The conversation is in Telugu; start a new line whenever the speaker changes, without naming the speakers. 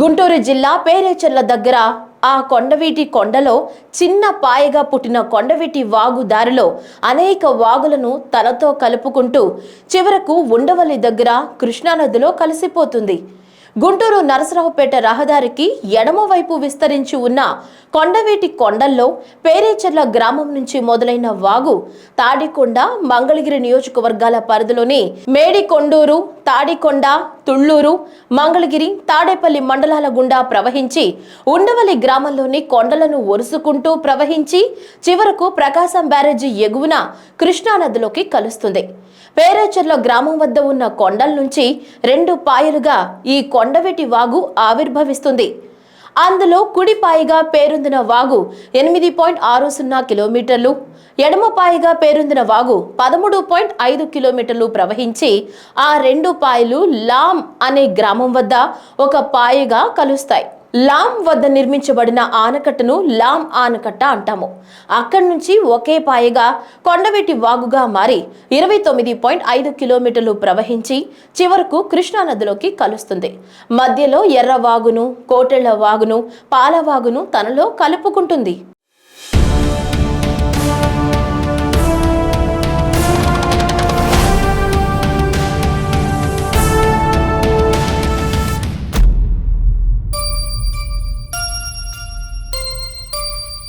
గుంటూరు జిల్లా పేరేచెర్ల దగ్గర ఆ కొండవీటి కొండలో చిన్న పాయగా పుట్టిన కొండవీటి వాగు దారిలో అనేక వాగులను తనతో కలుపుకుంటూ చివరకు ఉండవల్లి దగ్గర కృష్ణానదిలో కలిసిపోతుంది. గుంటూరు నరసరావుపేట రహదారికి ఎడమవైపు విస్తరించి ఉన్న కొండవీటి కొండల్లో పేరేచెర్ల గ్రామం నుంచి మొదలైన వాగు తాడికొండ మంగళగిరి నియోజకవర్గాల పరిధిలోని మేడికొండూరు తాడికొండ తుళ్ళూరు మంగళగిరి తాడేపల్లి మండలాల గుండా ప్రవహించి ఉండవల్లి గ్రామంలోని కొండలను ఒరుసుకుంటూ ప్రవహించి చివరకు ప్రకాశం బ్యారేజీ ఎగువన కృష్ణానదిలోకి కలుస్తుంది. పేరేచర్ల గ్రామం వద్ద ఉన్న కొండల నుంచి రెండు పాయలుగా ఈ కొండవెటి వాగు ఆవిర్భవిస్తుంది. అందులో కుడిపాయిగా పేరొందిన వాగు ఎనిమిది పాయింట్ ఆరు సున్నా కిలోమీటర్లు ఎడమపాయిగా పేరొందిన వాగు పదమూడు పాయింట్ ఐదు కిలోమీటర్లు ప్రవహించి ఆ రెండు పాయలు లామ్ అనే గ్రామం వద్ద ఒక పాయగా కలుస్తాయి. లామ్ వద్ద నిర్మించబడిన ఆనకట్టను లామ్ ఆనకట్ట అంటాము. అక్కడి నుంచి ఒకే పాయగా కొండవెట్టి వాగుగా మారి ఇరవై తొమ్మిది పాయింట్ ఐదు కిలోమీటర్లు ప్రవహించి చివరకు కృష్ణానదిలోకి కలుస్తుంది. మధ్యలో ఎర్రవాగును కోటెళ్ళ వాగును పాలవాగును తనలో కలుపుకుంటుంది.